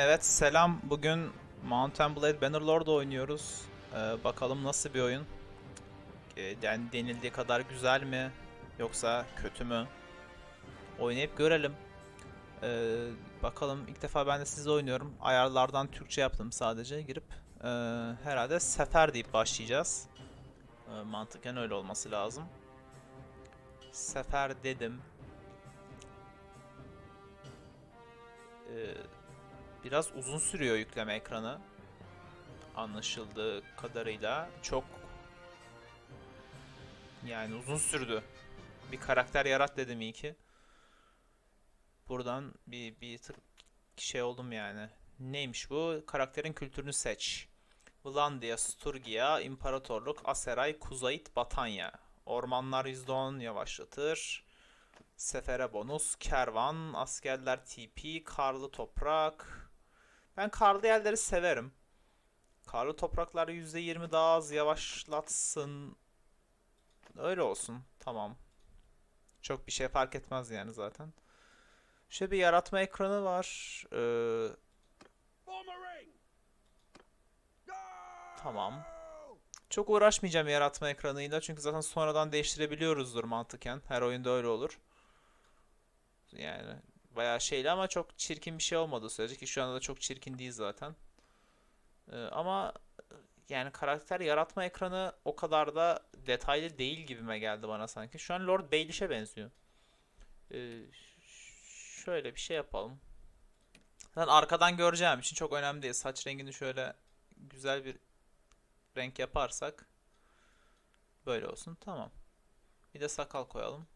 Evet selam. Bugün Mountain Blade Bannerlord oynuyoruz. Ee, bakalım nasıl bir oyun. Ee, yani denildiği kadar güzel mi yoksa kötü mü? Oynayıp görelim. Ee, bakalım ilk defa ben de sizle oynuyorum. Ayarlardan Türkçe yaptım sadece girip. Ee, herhalde sefer deyip başlayacağız. Ee, mantıken öyle olması lazım. Sefer dedim. Ee, biraz uzun sürüyor yükleme ekranı. Anlaşıldığı kadarıyla çok yani uzun sürdü. Bir karakter yarat dedim iyi ki. Buradan bir bir tık şey oldum yani. Neymiş bu? Karakterin kültürünü seç. Vlandia, Sturgia, İmparatorluk, Aseray, Kuzeyit, Batanya. Ormanlar %10 yavaşlatır. Sefere bonus, kervan, askerler TP, karlı toprak. Ben karlı yerleri severim. Karlı topraklar %20 daha az yavaşlatsın. Öyle olsun. Tamam. Çok bir şey fark etmez yani zaten. Şöyle bir yaratma ekranı var. Ee, tamam. Çok uğraşmayacağım yaratma ekranıyla çünkü zaten sonradan değiştirebiliyoruzdur mantıken. Her oyunda öyle olur. Yani bayağı şeyli ama çok çirkin bir şey olmadığı sürece ki şu anda da çok çirkin değil zaten. Ee, ama yani karakter yaratma ekranı o kadar da detaylı değil gibime geldi bana sanki. Şu an Lord Baelish'e benziyor. Ee, şöyle bir şey yapalım. Zaten arkadan göreceğim için çok önemli değil. Saç rengini şöyle güzel bir renk yaparsak böyle olsun. Tamam. Bir de sakal koyalım.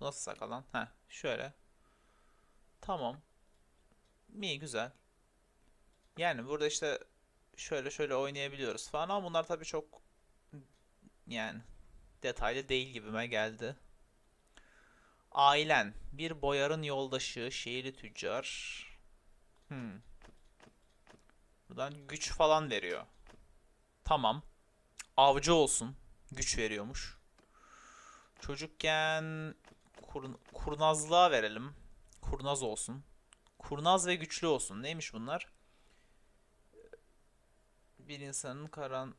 Nasıl sakal lan? Şöyle. Tamam. İyi güzel. Yani burada işte şöyle şöyle oynayabiliyoruz falan ama bunlar tabii çok yani detaylı değil gibime geldi. Ailen. Bir boyarın yoldaşı. Şehirli tüccar. Hmm. Buradan güç falan veriyor. Tamam. Avcı olsun. Güç veriyormuş. Çocukken kur- kurnazlığa verelim. Kurnaz olsun. Kurnaz ve güçlü olsun. Neymiş bunlar? Bir insanın karan...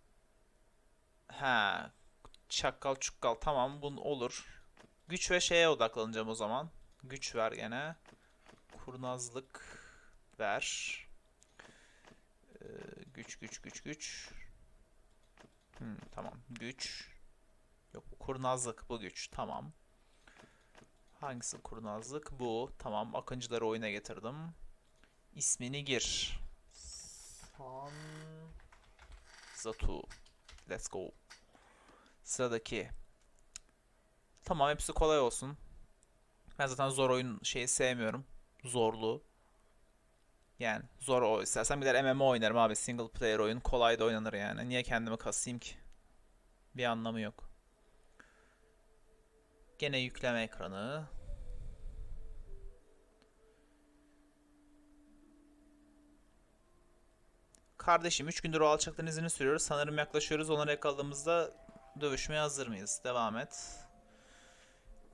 Ha, çakkal çukkal tamam bun olur. Güç ve şeye odaklanacağım o zaman. Güç ver gene. Kurnazlık ver. Ee, güç güç güç güç. Hmm, tamam güç. Yok kurnazlık bu güç tamam. Hangisi kurnazlık? Bu. Tamam. Akıncıları oyuna getirdim. İsmini gir. San Zatu. Let's go. Sıradaki. Tamam hepsi kolay olsun. Ben zaten zor oyun şeyi sevmiyorum. Zorlu. Yani zor o. İstersen gider MMO oynarım abi. Single player oyun. Kolay da oynanır yani. Niye kendimi kasayım ki? Bir anlamı yok. Gene yükleme ekranı. Kardeşim 3 gündür o alçakların izini sürüyoruz. Sanırım yaklaşıyoruz. Onları yakaladığımızda dövüşmeye hazır mıyız? Devam et.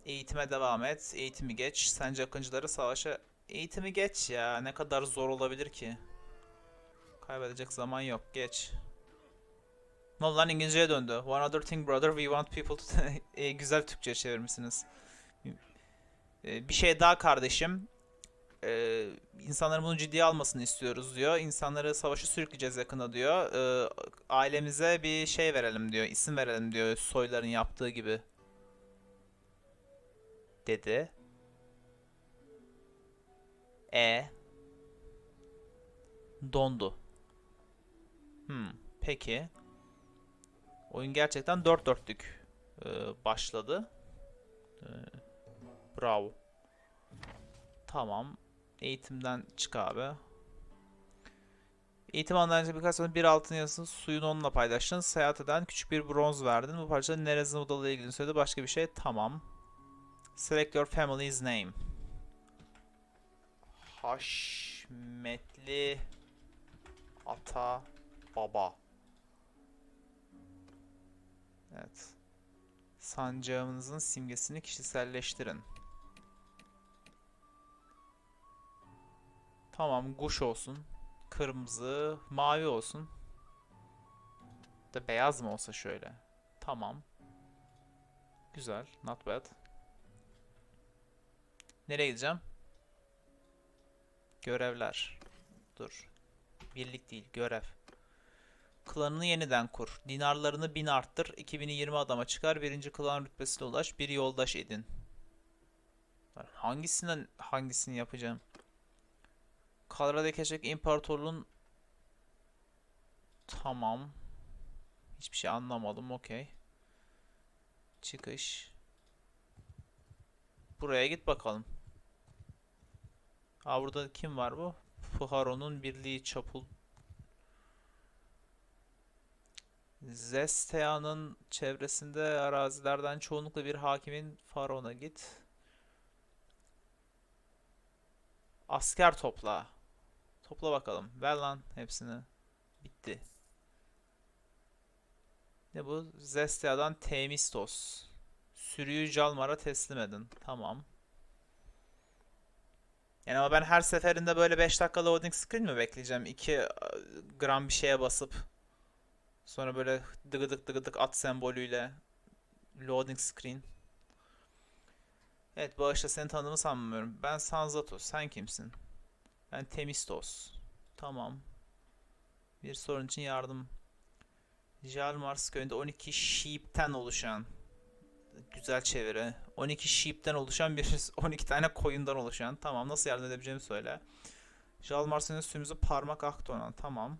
Eğitime devam et. Eğitimi geç. Sence akıncıları savaşa... Eğitimi geç ya. Ne kadar zor olabilir ki? Kaybedecek zaman yok. Geç. Ne İngilizceye döndü. One other thing brother, we want people to... E, güzel Türkçe çevirmişsiniz. E, bir şey daha kardeşim. E, insanların bunu ciddiye almasını istiyoruz diyor. İnsanları savaşa sürükleyeceğiz yakında diyor. E, ailemize bir şey verelim diyor. isim verelim diyor. Soyların yaptığı gibi. Dedi. E. Dondu. Hmm, peki. Oyun gerçekten dört dörtlük e, başladı. E, bravo. Tamam. Eğitimden çık abi. Eğitim anlayınca birkaç sonra bir altın yazısı suyunu onunla paylaştın. Seyahat eden küçük bir bronz verdin. Bu parçanın neresi odalı ilgili söyledi. Başka bir şey. Tamam. Select your family's name. Haşmetli ata baba. Evet. Sancağınızın simgesini kişiselleştirin. Tamam, kuş olsun. Kırmızı, mavi olsun. Da beyaz mı olsa şöyle. Tamam. Güzel, not bad. Nereye gideceğim? Görevler. Dur. Birlik değil, görev. Klanını yeniden kur. Dinarlarını bin arttır. 2020 adama çıkar. Birinci klan rütbesine ulaş. Bir yoldaş edin. Hangisinden hangisini yapacağım? Kalra'da keşke imparatorluğun Tamam. Hiçbir şey anlamadım. Okey. Çıkış. Buraya git bakalım. Aa burada kim var bu? Fuharo'nun birliği çapul. Zestea'nın çevresinde arazilerden çoğunlukla bir hakimin Faron'a git. Asker topla. Topla bakalım. Ver lan hepsini. Bitti. Ne bu? Zestia'dan Temistos. Sürüyü Jalmar'a teslim edin. Tamam. Yani ama ben her seferinde böyle 5 dakika loading screen mi bekleyeceğim? 2 gram bir şeye basıp sonra böyle dıgıdık dıgıdık at sembolüyle loading screen. Evet bağışla seni tanıdığımı sanmıyorum. Ben Sanzatos. Sen kimsin? Ben Temistos. Tamam. Bir sorun için yardım. Jalmars köyünde 12 sheep'ten oluşan güzel çeviri. 12 sheep'ten oluşan bir 12 tane koyundan oluşan. Tamam nasıl yardım edebileceğimi söyle. Jalmars'ın üstümüzü parmak aktonan. Tamam.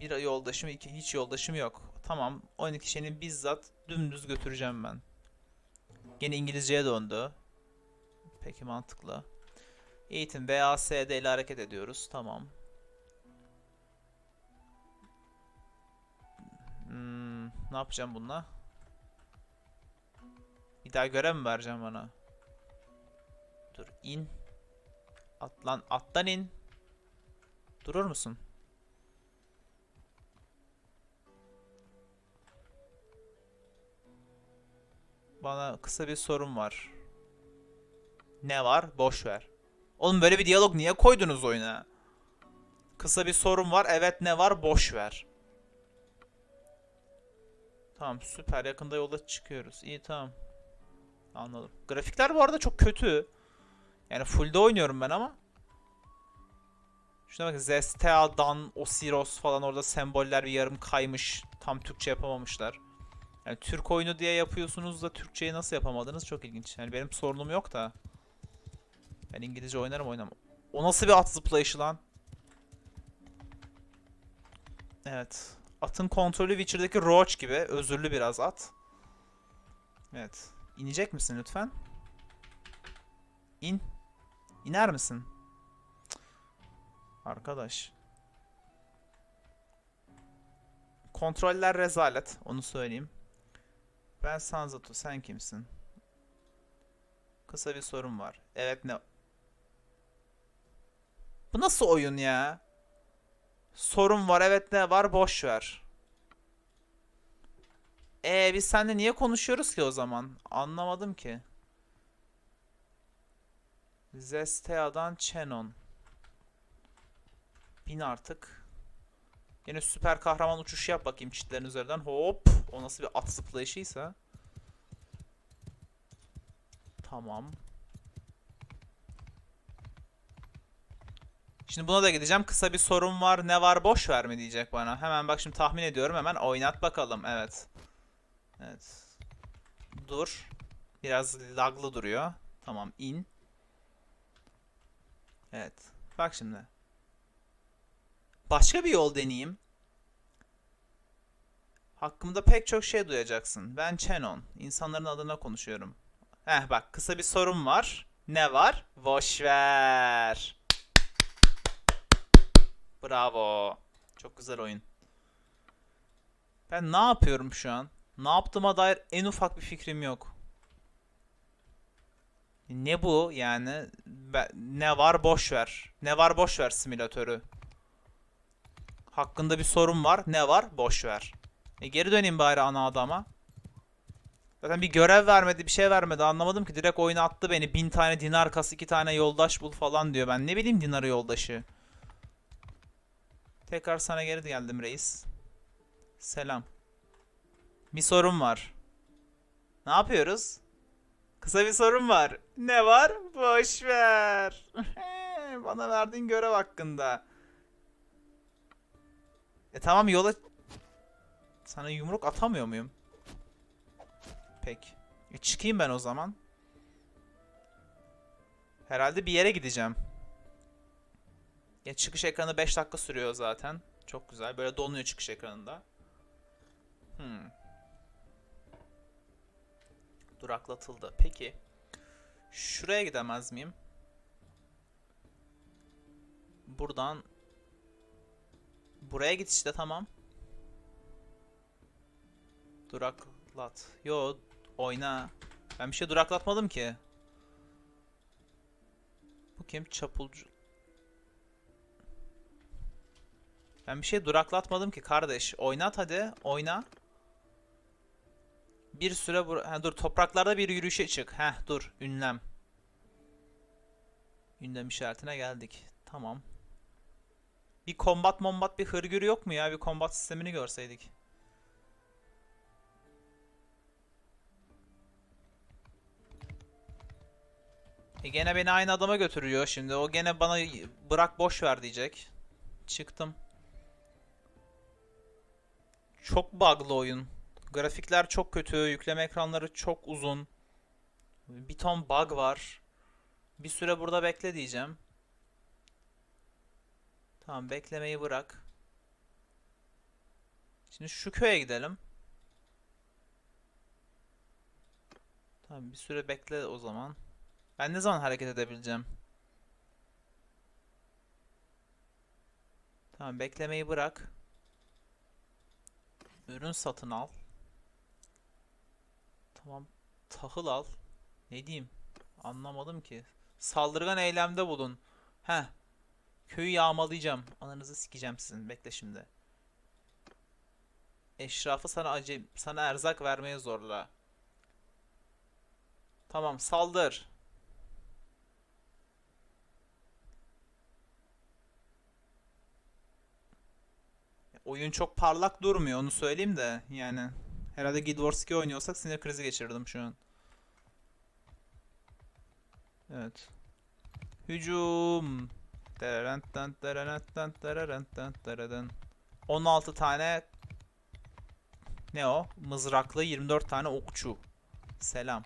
Bir yoldaşım, iki hiç yoldaşım yok. Tamam. 12 şeyini bizzat dümdüz götüreceğim ben. Gene İngilizceye döndü. Peki mantıklı. Eğitim VASD ile hareket ediyoruz. Tamam. Hmm, ne yapacağım bununla? Bir daha görev mi vereceğim bana? Dur in. Atlan attan in. Durur musun? Bana kısa bir sorum var. Ne var? Boş ver. Oğlum böyle bir diyalog niye koydunuz oyuna? Kısa bir sorum var. Evet ne var? Boş ver. Tamam süper yakında yola çıkıyoruz. İyi tamam. Anladım. Grafikler bu arada çok kötü. Yani full'de oynuyorum ben ama. Şuna bak Zestea, Dan, Osiros falan orada semboller bir yarım kaymış. Tam Türkçe yapamamışlar. Yani Türk oyunu diye yapıyorsunuz da Türkçeyi nasıl yapamadınız çok ilginç. Yani benim sorunum yok da. Ben İngilizce oynarım oynamam. O nasıl bir at zıplayışı lan? Evet. Atın kontrolü Witcher'daki Roach gibi. Özürlü biraz at. Evet. İnecek misin lütfen? İn. İner misin? Arkadaş. Kontroller rezalet. Onu söyleyeyim. Ben Sanzato. Sen kimsin? Kısa bir sorun var. Evet ne? Bu nasıl oyun ya? Sorun var evet ne var boş ver. E biz seninle niye konuşuyoruz ki o zaman? Anlamadım ki. Zestea'dan Chenon. Bin artık. Yine süper kahraman uçuşu yap bakayım çitlerin üzerinden. Hop. O nasıl bir at zıplayışıysa. Tamam. Şimdi buna da gideceğim. Kısa bir sorun var. Ne var boş ver mi diyecek bana. Hemen bak şimdi tahmin ediyorum. Hemen oynat bakalım. Evet. Evet. Dur. Biraz laglı duruyor. Tamam in. Evet. Bak şimdi. Başka bir yol deneyeyim. Hakkımda pek çok şey duyacaksın. Ben Chenon. İnsanların adına konuşuyorum. Heh bak kısa bir sorun var. Ne var? Boş ver. Bravo. Çok güzel oyun. Ben ne yapıyorum şu an? Ne yaptığıma dair en ufak bir fikrim yok. Ne bu yani? Ne var boş ver. Ne var boş ver simülatörü. Hakkında bir sorun var. Ne var boş ver. E geri döneyim bari ana adama. Zaten bir görev vermedi, bir şey vermedi. Anlamadım ki. Direkt oyuna attı beni. Bin tane dinar kas, iki tane yoldaş bul falan diyor. Ben ne bileyim dinarı yoldaşı. Tekrar sana geri geldim reis. Selam. Bir sorun var. Ne yapıyoruz? Kısa bir sorun var. Ne var? Boş ver. Bana verdiğin görev hakkında. E tamam yola... Sana yumruk atamıyor muyum? Peki. E çıkayım ben o zaman. Herhalde bir yere gideceğim. Ya çıkış ekranı 5 dakika sürüyor zaten. Çok güzel. Böyle donuyor çıkış ekranında. Hmm. Duraklatıldı. Peki. Şuraya gidemez miyim? Buradan Buraya git işte tamam. Duraklat. Yo oyna. Ben bir şey duraklatmadım ki. Bu kim? Çapulcu. Ben bir şey duraklatmadım ki kardeş. Oynat hadi. Oyna. Bir süre bur ha, dur topraklarda bir yürüyüşe çık. Heh dur ünlem. Ünlem işaretine geldik. Tamam. Bir kombat mombat bir hırgür yok mu ya? Bir kombat sistemini görseydik. E gene beni aynı adama götürüyor şimdi. O gene bana bırak boş ver diyecek. Çıktım. Çok bug'lı oyun. Grafikler çok kötü, yükleme ekranları çok uzun. Bir ton bug var. Bir süre burada bekle diyeceğim. Tamam beklemeyi bırak. Şimdi şu köye gidelim. Tamam bir süre bekle o zaman. Ben ne zaman hareket edebileceğim? Tamam beklemeyi bırak. Ürün satın al. Tamam. Tahıl al. Ne diyeyim? Anlamadım ki. Saldırgan eylemde bulun. Heh. Köyü yağmalayacağım. Ananızı sikeceğim sizin. Bekle şimdi. Eşrafı sana acı sana erzak vermeye zorla. Tamam saldır. Oyun çok parlak durmuyor onu söyleyeyim de yani herhalde Guild Wars 2 oynuyorsak sinir krizi geçirdim şu an. Evet. Hücum. 16 tane ne o? Mızraklı 24 tane okçu. Selam.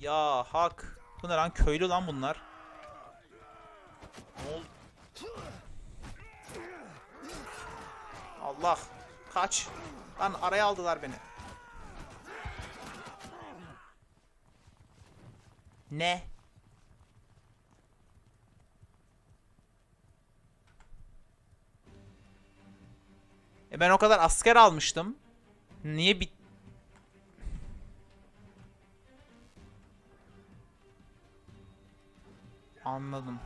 Ya hak. Bu ne lan köylü lan bunlar. Ne oldu? Allah. Kaç. Lan araya aldılar beni. Ne? E ben o kadar asker almıştım. Niye bit... Anladım.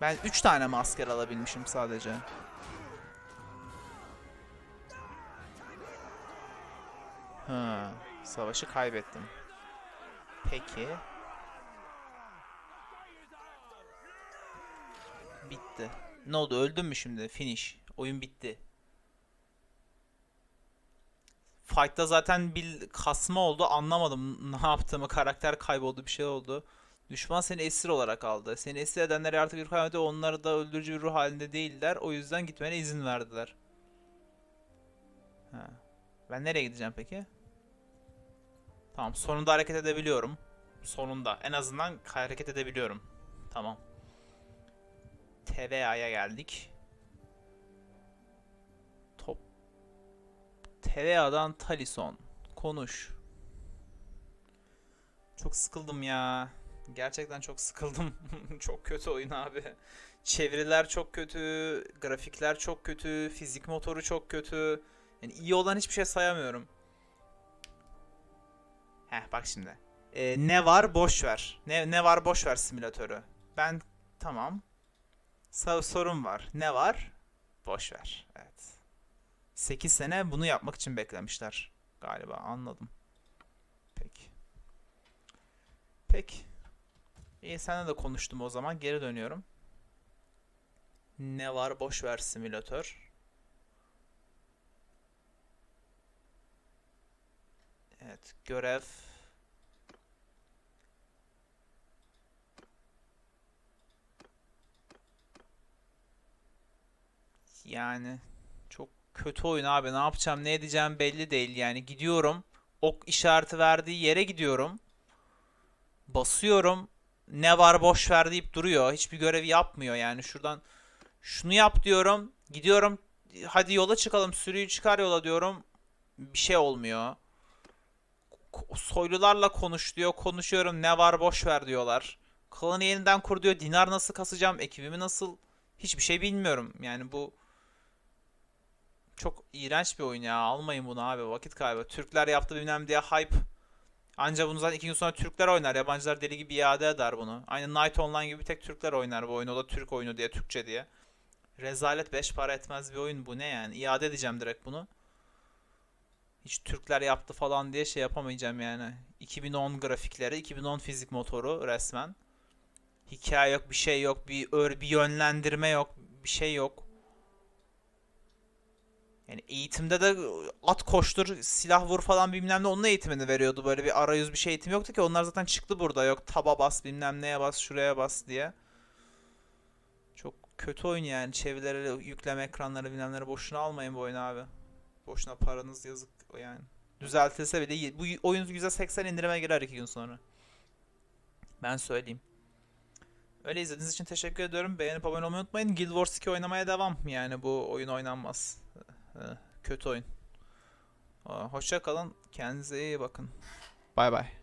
Ben 3 tane mi asker alabilmişim sadece? Hı, savaşı kaybettim. Peki. Bitti. Ne oldu? Öldün mü şimdi? Finish. Oyun bitti. Fight'ta zaten bir kasma oldu. Anlamadım ne yaptığımı. Karakter kayboldu. Bir şey oldu. Düşman seni esir olarak aldı. Seni esir edenleri artık bir kaybede onları da öldürücü bir ruh halinde değiller. O yüzden gitmene izin verdiler. Ha. Ben nereye gideceğim peki? Tamam sonunda hareket edebiliyorum. Sonunda. En azından hareket edebiliyorum. Tamam. TVA'ya geldik. TVA'dan Talison. Konuş. Çok sıkıldım ya. Gerçekten çok sıkıldım. çok kötü oyun abi. Çeviriler çok kötü, grafikler çok kötü, fizik motoru çok kötü. Yani iyi olan hiçbir şey sayamıyorum. Heh bak şimdi. Ee, ne var boş ver. Ne ne var boş ver simülatörü. Ben tamam. Sa sorun var. Ne var? Boş ver. Evet. 8 sene bunu yapmak için beklemişler galiba. Anladım. Peki. İyi seninle de konuştum o zaman. Geri dönüyorum. Ne var boş ver simülatör. Evet görev. Yani kötü oyun abi. Ne yapacağım, ne edeceğim belli değil. Yani gidiyorum. Ok işareti verdiği yere gidiyorum. Basıyorum. Ne var boş ver deyip duruyor. Hiçbir görevi yapmıyor yani. Şuradan şunu yap diyorum. Gidiyorum. Hadi yola çıkalım. Sürüyü çıkar yola diyorum. Bir şey olmuyor. Soylularla konuş diyor. Konuşuyorum. Ne var boş ver diyorlar. Klanı yeniden kur diyor. Dinar nasıl kasacağım? Ekibimi nasıl? Hiçbir şey bilmiyorum. Yani bu çok iğrenç bir oyun ya. Almayın bunu abi. Vakit kaybı. Türkler yaptı bilmem diye hype. Anca bunu zaten iki gün sonra Türkler oynar. Yabancılar deli gibi iade eder bunu. Aynı Night Online gibi tek Türkler oynar bu oyunu. O da Türk oyunu diye, Türkçe diye. Rezalet 5 para etmez bir oyun bu ne yani? İade edeceğim direkt bunu. Hiç Türkler yaptı falan diye şey yapamayacağım yani. 2010 grafikleri, 2010 fizik motoru resmen. Hikaye yok, bir şey yok, bir ör, bir yönlendirme yok, bir şey yok. Yani eğitimde de at koştur, silah vur falan bilmem ne onun eğitimini veriyordu. Böyle bir arayüz bir şey eğitim yoktu ki. Onlar zaten çıktı burada. Yok taba bas bilmem neye bas şuraya bas diye. Çok kötü oyun yani. Çevirileri, yükleme ekranları bilmemleri boşuna almayın bu oyunu abi. Boşuna paranız yazık yani. Düzeltilse bile bu oyun %80 indirime girer iki gün sonra. Ben söyleyeyim. Öyle izlediğiniz için teşekkür ediyorum. Beğenip abone olmayı unutmayın. Guild Wars 2 oynamaya devam. Yani bu oyun oynanmaz. Kötü oyun. Hoşça kalın. Kendinize iyi bakın. Bay bay.